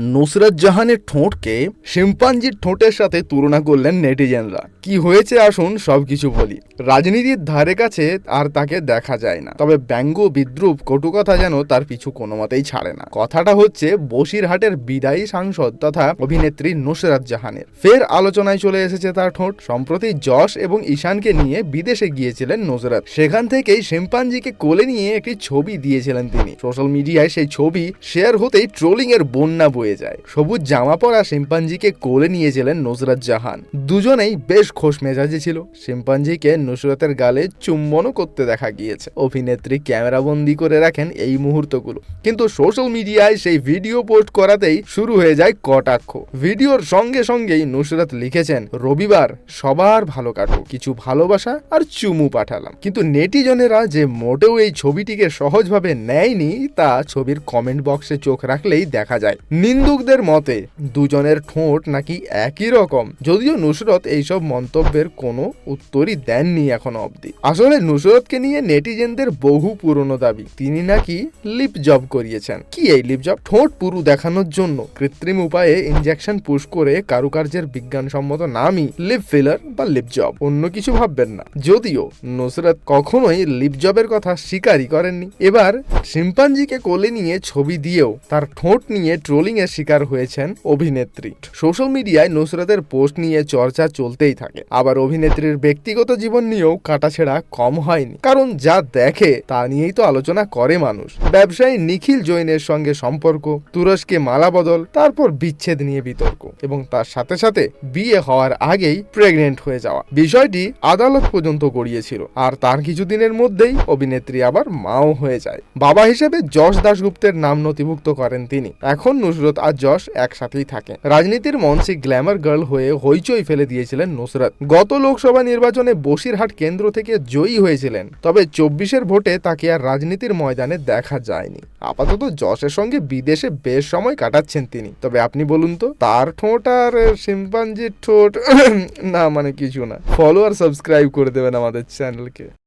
নুসরাত জাহানের ঠোঁটকে শিম্পাঞ্জির ঠোঁটের সাথে তুলনা করলেন নেটিজেনরা। কি হয়েছে আসুন সবকিছু বলি। রাজনীতির ধারে কাছে আর তাকে দেখা যায় না। তবে ব্যঙ্গ বিদ্রুপ কটু কথা যেন তার পিছু কোনো মতেই ছাড়ে না। কথাটা হচ্ছে বসিরহাটের বিদায়ী সাংসদ তথা অভিনেত্রী নুসরাত জাহানের। ফের আলোচনায় চলে এসেছে তার ঠোঁট। সম্প্রতি যশ এবং ঈশানকে নিয়ে বিদেশে গিয়েছিলেন নুসরাত। সেখান থেকেই শিম্পাঞ্জিকে কোলে নিয়ে একটি ছবি দিয়েছিলেন তিনি। সোশ্যাল মিডিয়ায় সেই ছবি শেয়ার হতেই ট্রোলিং এর বন্যা বয়ে যায়। সবুজ জামা পরা শিম্পাঞ্জিকে কোলে নিয়েছিলেন নুসরাত জাহান। দুজনেই বেশ খোশ মেজাজে ছিল। শিম্পাঞ্জিকে নুসরাতের গালে চুম্বনও করতে দেখা গিয়েছে। অভিনেত্রী ক্যামেরাবন্দি করে রাখেন এই মুহূর্তগুলো। কিন্তু সোশ্যাল মিডিয়ায় সেই ভিডিও পোস্ট করাতেই শুরু হয়ে যায় কটাক্ষ। ভিডিওর সঙ্গে সঙ্গেই নুসরাত লিখেছেন, রবিবার সবার ভালো কাটুক। কিছু ভালোবাসা আর চুমু পাঠালাম। কিন্তু নেটিজনেরা যে মোটেও এই ছবিটিকে সহজভাবে নেয়নি, তা ছবির কমেন্ট বক্সে চোখ রাখলেই দেখা যায়। নিন্দুকদের মতে, দুজনের ঠোঁট নাকি একই রকম। যদিও নুসরত এইসব মন্তব্যের কোনো উত্তরই দেননি এখনও অবধি। আসলে নুসরতকে নিয়ে নেটিজেনদের বহু পুরনো দাবি। তিনি নাকি লিপ জব করিয়েছেন। কি এই লিপ জব? ঠোঁট পুরু দেখানোর জন্য কৃত্রিম উপায়ে ইনজেকশন পুশ করে কারুকার্যের বিজ্ঞানসম্মত নামই লিপ ফিলার বা লিপ জব অন্য কিছু ভাববেন না। যদিও নুসরত কখনোই লিপ জবের কথা স্বীকারই করেননি। এবার শিম্পাঞ্জিকে কোলে নিয়ে ছবি দিয়েও তার ঠোঁট নিয়ে ট্রোলিং এর শিকার হয়েছেন অভিনেত্রী। সোশ্যাল মিডিয়ায় নুসরতের পোস্ট নিয়ে চর্চা চলতেই থাকে। আবার অভিনেত্রীর ব্যক্তিগত জীবন নিয়েও কাটাছেড়া কম হয়নি। কারণ যা দেখে, তা নিয়েই তো আলোচনা করে মানুষ। ব্যবসায়ী নিখিল জৈনের সঙ্গে সম্পর্ক, তুরস্কে মালা বদল, তারপর বিচ্ছেদ নিয়ে বিতর্ক এবং তার সাথে সাথে বিয়ে হওয়ার আগেই প্রেগনেন্ট হয়ে যাওয়া। বিষয়টি আদালত পর্যন্ত গড়িয়েছিল। আর তার কিছুদিনের মধ্যেই অভিনেত্রী আবার মাও হয়ে যায়। বাবা হিসেবে যশ দাশগুপ্তের নাম নথিভুক্ত করেন তিনি। এখন নুসরত আর যশ একসাথেই থাকে। রাজনীতির মঞ্চে গ্ল্যামার গার্ল হয়ে হইচই ফেলে দিয়েছিলেন নুসরত। গত লোকসভা নির্বাচনে বসিরহাট কেন্দ্র থেকে জয়ী হয়েছিলেন, তবে চব্বিশের ভোটে তাকে আর রাজনীতির ময়দানে দেখা যায়নি। আপাতত যশের সঙ্গে বিদেশে বেশ সময় কাটাচ্ছেন তিনি। তবে আপনি বলুন তো, তার ঠোঁট আর শিম্পাঞ্জির ঠোঁট, না মানে কিছু না। ফলো আর সাবস্ক্রাইব করে দেবেন আমাদের চ্যানেলকে